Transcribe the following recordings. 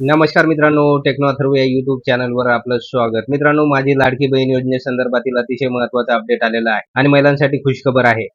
नमस्कार मित्रांनो टेक्नो अथर्व या युट्यूब चॅनलवर आपलं स्वागत. मित्रांनो माझी लाडकी बहीण योजनेसंदर्भातील अतिशय महत्त्वाचा अपडेट आलेला आहे आणि महिलांसाठी खुशखबर आहे.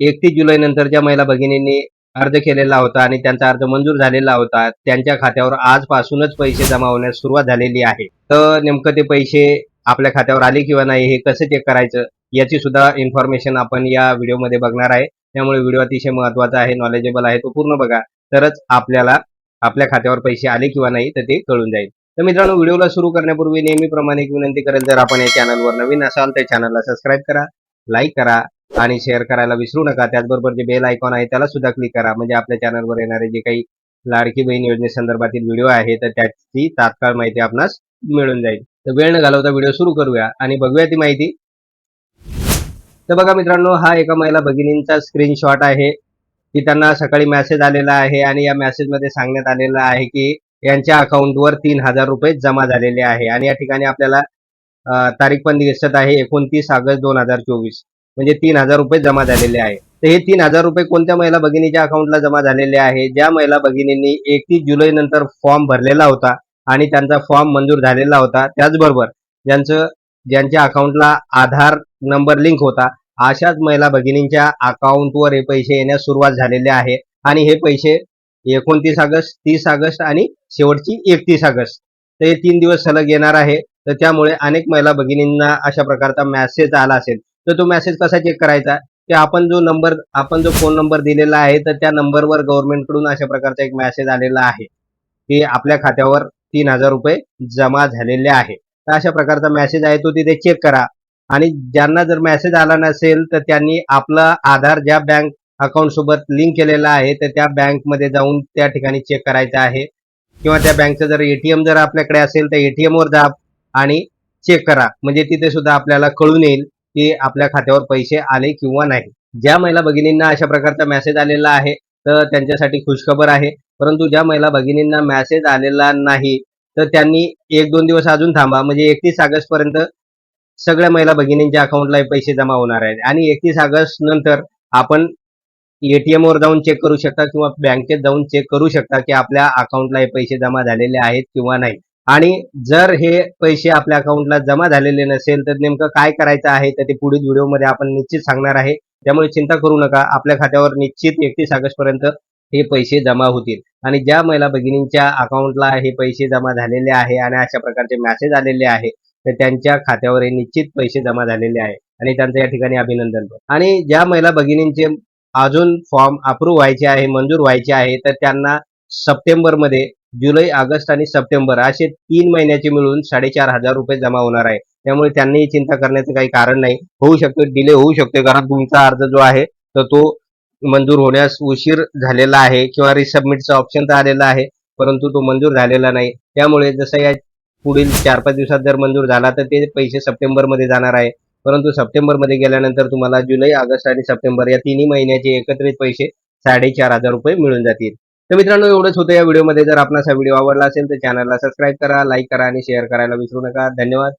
एकतीस जुलै नंतर ज्या महिला भगिनींनी अर्ज केलेला होता आणि त्यांचा अर्ज मंजूर झालेला होता. त्यांच्या खात्यावर आजपासूनच पैसे जमा होण्यास सुरुवात झालेली आहे. तर नेमकं ते पैसे आपल्या खात्यावर आले किंवा नाही हे कसं चेक करायचं याची सुद्धा इन्फॉर्मेशन आपण या व्हिडिओमध्ये बघणार आहे. त्यामुळे व्हिडिओ अतिशय महत्त्वाचा आहे नॉलेजेबल आहे तो पूर्ण बघा. तरच आपल्याला आपल्या खात्यावर पैसे आले किंवा नाही तर ते कळून जाईल. तर मित्रांनो व्हिडिओला सुरू करण्यापूर्वी नेहमीप्रमाणे एक विनंती करेल जर आपण या चॅनलवर नवीन असाल तर चॅनलला सबस्क्राईब करा लाईक करा आणि शेअर करायला विसरू नका. त्याचबरोबर जे बेल आयकॉन आहे त्याला सुद्धा क्लिक करा. म्हणजे आपल्या चॅनलवर येणारे जे काही लाडकी बहीण योजनेसंदर्भातील व्हिडिओ आहे तर त्याची तात्काळ माहिती आपणास मिळून जाईल. तर वेळ न घालवता व्हिडिओ सुरू करूया आणि बघूया ती माहिती. तर बघा मित्रांनो हा एका महिला भगिनींचा स्क्रीनशॉट आहे. की त्यांना सकाळी मेसेज आलेला आहे आणि या मेसेजमध्ये सांगण्यात आलेलं आहे की यांच्या अकाउंटवर तीन हजार रुपये जमा झालेले आहे. आणि या ठिकाणी आपल्याला तारीख पण दिसत आहे एकोणतीस ऑगस्ट दोन हजार चोवीस. म्हणजे तीन हजार रुपये जमा झालेले आहे. तर हे तीन हजार रुपये कोणत्या महिला भगिनीच्या अकाउंटला जमा झालेले आहे? ज्या महिला भगिनींनी एकतीस जुलै नंतर फॉर्म भरलेला होता आणि त्यांचा फॉर्म मंजूर झालेला होता त्याचबरोबर ज्यांचं ज्यांच्या अकाउंटला आधार नंबर लिंक होता अशाच महिला भगिनींच्या अकाउंटवर हे पैसे येण्यास सुरुवात झालेले आहे. आणि हे पैसे एकोणतीस ऑगस्ट तीस ऑगस्ट आणि शेवटची एकतीस ऑगस्ट. तर हे तीन दिवस सलग येणार आहे. तर त्यामुळे अनेक महिला भगिनींना अशा प्रकारचा मेसेज आला असेल. तर तो मेसेज कसा चेक करायचा? की आपण जो नंबर आपण जो फोन नंबर दिलेला आहे तर त्या नंबरवर गव्हर्नमेंटकडून अशा प्रकारचा एक मेसेज आलेला आहे. की आपल्या खात्यावर तीन हजार रुपये जमा झालेले आहे. तर अशा प्रकारचा मेसेज आहे तो तिथे चेक करा. आणि ज्यांना जर मेसेज आला नसेल तर त्यांनी आपला आधार ज्या बँक अकाउंट सोबत लिंक केलेला आहे तर त्या बँकमध्ये जाऊन त्या ठिकाणी चेक करायचं आहे. किंवा त्या बँकचं जर एटीएम जर आपल्याकडे असेल तर एटीएम वर जा आणि चेक करा. म्हणजे तिथे सुद्धा आपल्याला कळून येईल की आपल्या खात्यावर पैसे आले किंवा नाही. ज्या महिला भगिनींना अशा प्रकारचा मेसेज आलेला आहे तर त्यांच्यासाठी खुशखबर आहे. परंतु ज्या महिला भगिनींना मेसेज आलेला नाही तर त्यांनी एक दोन दिवस अजून थांबा. म्हणजे एकतीस ऑगस्ट पर्यंत सगळ्या महिला भगिनींच्या अकाउंटला हे पैसे जमा होणार आहेत. आणि एकतीस ऑगस्ट नंतर आपण एटीएम वर जाऊन चेक करू शकता किंवा बँकेत जाऊन चेक करू शकता की आपल्या अकाउंटला हे पैसे जमा झालेले आहेत किंवा नाही. आणि जर हे पैसे आपल्या अकाउंटला जमा झालेले नसेल तर नेमकं काय करायचं आहे तर ते पुढील व्हिडिओमध्ये आपण निश्चित सांगणार आहे. त्यामुळे चिंता करू नका. आपल्या खात्यावर निश्चित एकतीस ऑगस्ट पर्यंत हे पैसे जमा होतील. आणि ज्या महिला भगिनींच्या अकाउंटला हे पैसे जमा झालेले आहे आणि अशा प्रकारचे मॅसेज आलेले आहे तर त्यांच्या खात्यावर हे निश्चित पैसे जमा झालेले आहे. आणि त्यांचं या ठिकाणी अभिनंदन. आणि ज्या महिला भगिनींचे अजून फॉर्म अप्रूव्ह व्हायचे आहे मंजूर व्हायचे आहे तर त्यांना सप्टेंबरमध्ये जुलै ऑगस्ट आणि सप्टेंबर असे तीन महिन्याचे मिळून साडेचार हजार रुपये जमा होणार आहे. त्यामुळे त्यांनीही चिंता करण्याचं काही कारण नाही. होऊ शकतो डिले होऊ शकतो कारण तुमचा अर्ज जो आहे तर तो मंजूर होण्यास उशीर झालेला आहे किंवा रिसबमिटचा ऑप्शन तर आलेला आहे परंतु तो मंजूर झालेला नाही. त्यामुळे जसं या पुढील चार पाच दिवसात जर मंजूर झाला तर ते पैसे सप्टेंबरमध्ये जाणार आहे. परंतु सप्टेंबरमध्ये गेल्यानंतर तुम्हाला जुलै ऑगस्ट आणि सप्टेंबर या तिन्ही महिन्याचे एकत्रित पैसे साडेचार हजार रुपये मिळून जातील. तर मित्रांनो एवढंच होतं या व्हिडिओमध्ये. जर आपणास हा व्हिडिओ आवडला असेल तर चॅनलला सबस्क्राईब करा लाईक करा आणि शेअर करायला विसरू नका. धन्यवाद.